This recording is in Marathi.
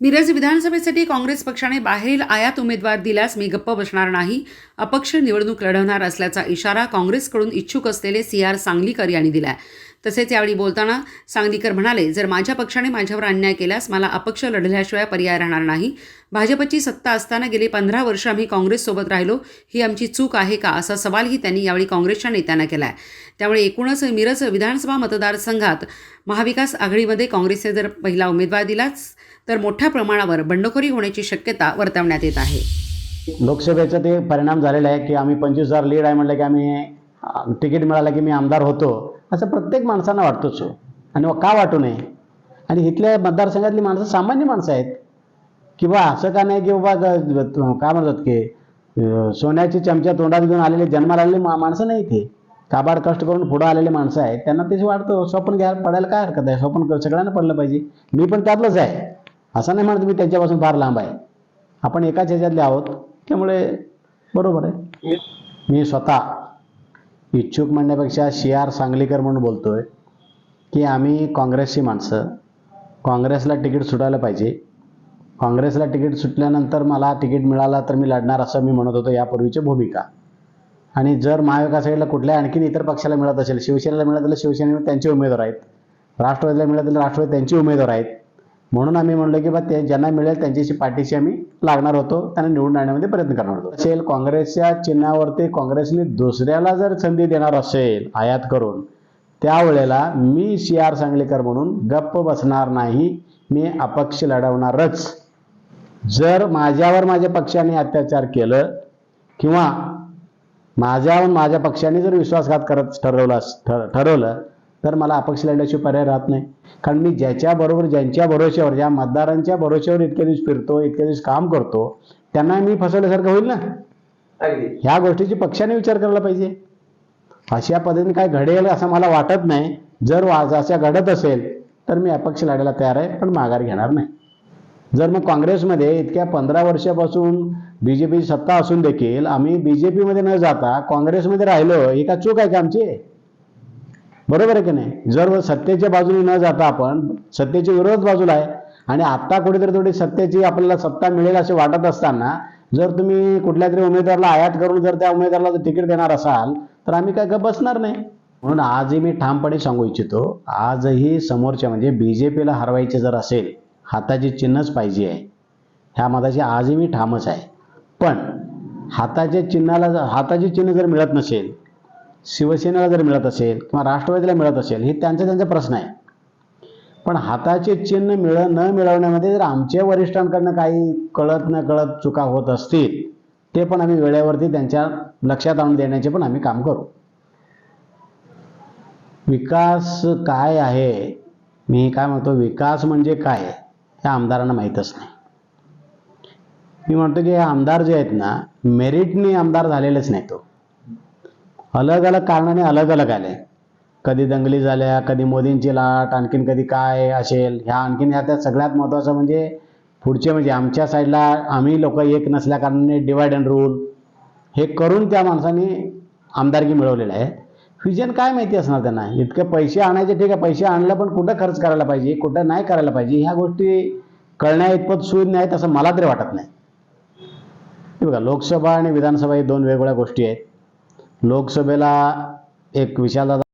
मिरज विधानसभेसाठी काँग्रेस पक्षाने बाहेरील आयात उमेदवार दिल्यास मी गप्प बसणार नाही. अपक्ष निवडणूक लढवणार असल्याचा इशारा काँग्रेसकडून इच्छुक असलेले सी आर सांगलीकर यांनी दिला तसेच यावेळी बोलताना सांगलीकर म्हणाले जर माझ्या पक्षाने माझ्यावर अन्याय केल्यास मला अपक्ष लढल्याशिवाय पर्याय राहणार नाही. भाजपची सत्ता असताना गेली पंधरा वर्ष आम्ही काँग्रेससोबत राहिलो. ही आमची चूक आहे का असा सवालही त्यांनी यावेळी काँग्रेसच्या नेत्यांना केला आहे त्यामुळे एकूणच मिरज विधानसभा मतदारसंघात महाविकास आघाडीमध्ये काँग्रेसने जर पहिला उमेदवार दिलाच तर मोठ्या प्रमाणावर बंडखोरी होण्याची शक्यता वर्तवण्यात येत आहे. लोकसभेचा ते परिणाम झालेला आहे की आम्ही पंचवीस हजार लीड आहे म्हटलं की आम्ही तिकीट मिळालं की मी आमदार होतो. असं प्रत्येक माणसांना वाटतोच. आणि का वाटू नये? आणि इथल्या मतदारसंघातली माणसं सामान्य माणसं आहेत. किंवा असं का नाही की बाबा काय म्हणतात की सोन्याची चमच्या तोंडात घेऊन आलेले जन्माला आलेले मा माणसं नाही ते काबाड कष्ट करून पुढं आलेले माणसं आहेत. त्यांना तेच वाटतं स्वप्न घ्यायला पडायला काय हरकत आहे? स्वप्न सगळ्यांना पडलं पाहिजे. मी पण त्यातलंच आहे. असं नाही म्हणत मी त्यांच्यापासून फार लांब आहे. आपण एकाच ह्याच्यातले आहोत. त्यामुळे बरोबर आहे. मी स्वतः इच्छुक म्हणण्यापेक्षा शी आर सांगलीकर म्हणून बोलतो आहे की आम्ही काँग्रेसची माणसं काँग्रेसला तिकीट सुटायला पाहिजे. काँग्रेसला तिकीट सुटल्यानंतर मला तिकीट मिळाला तर मी लढणार असं मी म्हणत होतो यापूर्वीची भूमिका. आणि जर महाविकास आघाडीला कुठल्या आणखीन इतर पक्षाला मिळत असेल शिवसेनेला मिळत असेल शिवसेनेवर त्यांचे उमेदवार आहेत. राष्ट्रवादीला मिळत असेल राष्ट्रवादी त्यांचे उमेदवार आहेत. म्हणून आम्ही म्हणलो की बा ते ज्यांना मिळेल त्यांच्याशी पाठीशी आम्ही लागणार होतो त्यांना निवडून आणण्यामध्ये प्रयत्न करणार होतो. असेल काँग्रेसच्या चिन्हावरती काँग्रेसने दुसऱ्याला जर संधी देणार असेल आयात करून त्यावेळेला मी सी आर सांगलीकर म्हणून गप्प बसणार नाही मी अपक्ष लढवणारच. जर माझ्यावर माझ्या पक्षाने अत्याचार केलं किंवा माझ्यावर माझ्या पक्षाने जर विश्वासघात करत ठरवला ठर ठरवलं तर मला अपक्ष लढल्याशिवाय पर्याय राहत नाही. कारण मी ज्याच्याबरोबर ज्यांच्या भरोश्यावर ज्या मतदारांच्या भरोश्यावर इतके दिवस फिरतो इतके दिवस काम करतो त्यांना मी फसवल्यासारखं होईल ना? ह्या गोष्टीची पक्षाने विचार करायला पाहिजे. अशा पद्धतीने काय घडेल असं मला वाटत नाही. जर अशा घडत असेल तर मी अपक्ष लढायला तयार आहे पण माघार घेणार नाही. जर मग काँग्रेसमध्ये इतक्या पंधरा वर्षापासून बी जे पीची सत्ता असून देखील आम्ही बी जे पीमध्ये न जाता काँग्रेसमध्ये राहिलो ही का चूक आहे का आमची? बरोबर आहे की नाही? जर सत्तेच्या बाजूने न जाता आपण सत्तेच्या विरोध बाजूला आहे आणि आत्ता कुठेतरी थोडी सत्तेची आपल्याला सत्ता मिळेल असे वाटत असताना जर तुम्ही कुठल्या तरी उमेदवाराला आयात करून जर त्या उमेदवाराला जर तिकीट देणार असाल तर आम्ही काय बसणार नाही. म्हणून आजही मी ठामपणे सांगू इच्छितो आजही समोरच्या म्हणजे बी जे पीला हरवायचे जर असेल हाताची चिन्हच पाहिजे आहे. ह्या मताची आजही मी ठामच आहे. पण हाताच्या चिन्हाला जर- हाताची चिन्ह जर मिळत नसेल शिवसेनेला जर मिळत असेल किंवा राष्ट्रवादीला मिळत असेल हे त्यांचा त्यांचा प्रश्न आहे. पण हाताचे चिन्ह मिळ न मिळवण्यामध्ये जर आमच्या वरिष्ठांकडनं काही कळत न कळत चुका होत असतील ते पण आम्ही वेळेवरती त्यांच्या लक्षात आणून देण्याचे पण आम्ही काम करू. विकास काय आहे? मी काय म्हणतो? विकास म्हणजे काय? हे आमदारांना माहीतच नाही. मी म्हणतो की हे आमदार जे आहेत ना मेरिटने आमदार झालेलेच नाही तो हो. अलग अलग कारणाने अलग अलग आले. कधी दंगली झाल्या कधी मोदींची लाट आणखीन कधी काय असेल ह्या आणखीन ह्या त्या सगळ्यात महत्त्वाचं म्हणजे पुढचे म्हणजे आमच्या साईडला आम्ही लोक एक नसल्या कारणाने डिवाइड अँड रूल हे करून त्या माणसाने आमदारकी मिळवलेलं आहे. फ्युजन काय माहिती असणार त्यांना? इतके पैसे आणायचे ठीक आहे पैसे आणलं पण कुठं खर्च करायला पाहिजे कुठं नाही करायला पाहिजे ह्या गोष्टी कळण्या इतपत सुविध नाहीत असं मला तरी वाटत नाही. बघा लोकसभा आणि विधानसभा हे दोन वेगवेगळ्या गोष्टी आहेत. लोकसभेला एक विशालदादा